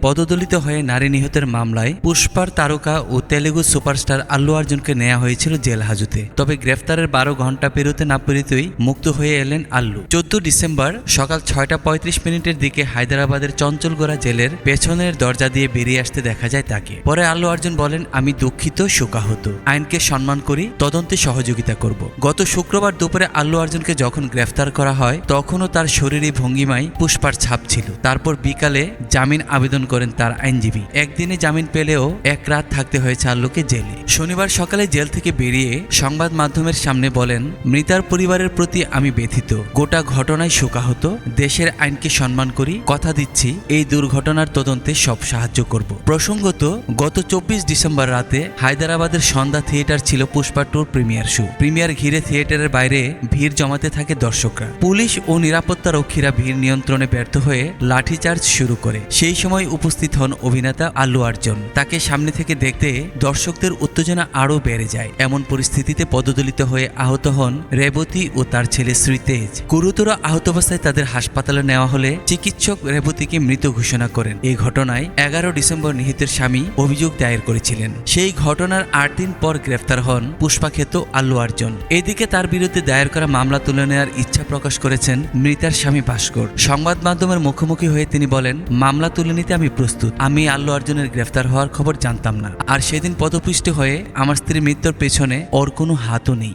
পদদলিত হয়ে নারী নিহতের মামলায় পুষ্পার তারকা ও তেলেগু সুপারস্টার আল্লু অর্জুনকে নেওয়া হয়েছিল জেল হাজতে। তবে গ্রেফতারের বারো ঘণ্টা পেরোতে না পেরোতেই মুক্ত হয়ে এলেন আল্লু। চোদ্দ ডিসেম্বর সকাল ছয়টা পঁয়ত্রিশ মিনিটের দিকে হায়দ্রাবাদের চঞ্চলগোড়া জেলের পেছনের দরজা দিয়ে বেরিয়ে আসতে দেখা যায় তাকে। পরে আল্লু অর্জুন বলেন, আমি দুঃখিত, শোকাহত। আইনকে সম্মান করি, তদন্তে সহযোগিতা করব। গত শুক্রবার দুপুরে আল্লু অর্জুনকে যখন গ্রেফতার করা হয়, তখনও তার শরীরী ভঙ্গিমায় পুষ্পার ছাপ ছিল। তারপর বিকালে জামিন আবেদন করেন তার আইনজীবী। একদিনে জামিন পেলেও এক রাত থাকতে হয়েছে আল্লুকে জেলে। শনিবার সকালে জেল থেকে বেরিয়ে সংবাদ মাধ্যমের সামনে বলেন, মৃতার পরিবারের প্রতি আমি ব্যথিত। গোটা ঘটনায় শোকাহত। দেশের আইনকে সম্মান করি। কথা দিচ্ছি, এই দুর্ঘটনার তদন্তে সব সাহায্য করব। প্রসঙ্গত, গত চব্বিশ ডিসেম্বর রাতে হায়দ্রাবাদের সন্ধ্যা থিয়েটার ছিল পুষ্পা টুর প্রিমিয়ার শো। প্রিমিয়ার ঘিরে থিয়েটারের বাইরে ভিড় জমাতে থাকে দর্শকরা। পুলিশ ও নিরাপত্তা রক্ষীরা ভিড় নিয়ন্ত্রণে ব্যর্থ হয়ে লাঠিচার্জ শুরু করে। সেই সময় উপস্থিত হন অভিনেতা আল্লু অর্জুন তাকে সামনে থেকে দেখতে দর্শকদের উত্তেজনা আরও বেড়ে যায়। এমন পরিস্থিতিতে পদদলিত হয়ে আহত হন রেবতী ও তার ছেলে শ্রীতেজ। গুরুতর আহত অবস্থায় তাদের হাসপাতালে নেওয়া হলে চিকিৎসক রেবতীকে মৃত ঘোষণা করেন। এই ঘটনায় এগারো ডিসেম্বর নিহিতের স্বামী অভিযোগ দায়ের করেছিলেন। সেই ঘটনার আট দিন পর গ্রেফতার হন পুষ্পাক্ষেত আল্লু অর্জুন এদিকে তার বিরুদ্ধে দায়ের করা মামলা তুলে নেওয়ার ইচ্ছা প্রকাশ করেছেন মৃতার স্বামী ভাস্কর। সংবাদ মাধ্যমের মুখোমুখি হয়ে তিনি বলেন, মামলা তুলে নিতে আমি প্রস্তুত। আমি আল্লু অর্জুনের গ্রেফতার হওয়ার খবর জানতাম না। আর সেদিন পদপৃষ্ট হয়ে আমার স্ত্রীর মৃত্যুর পেছনে ওর কোনো হাতও নেই।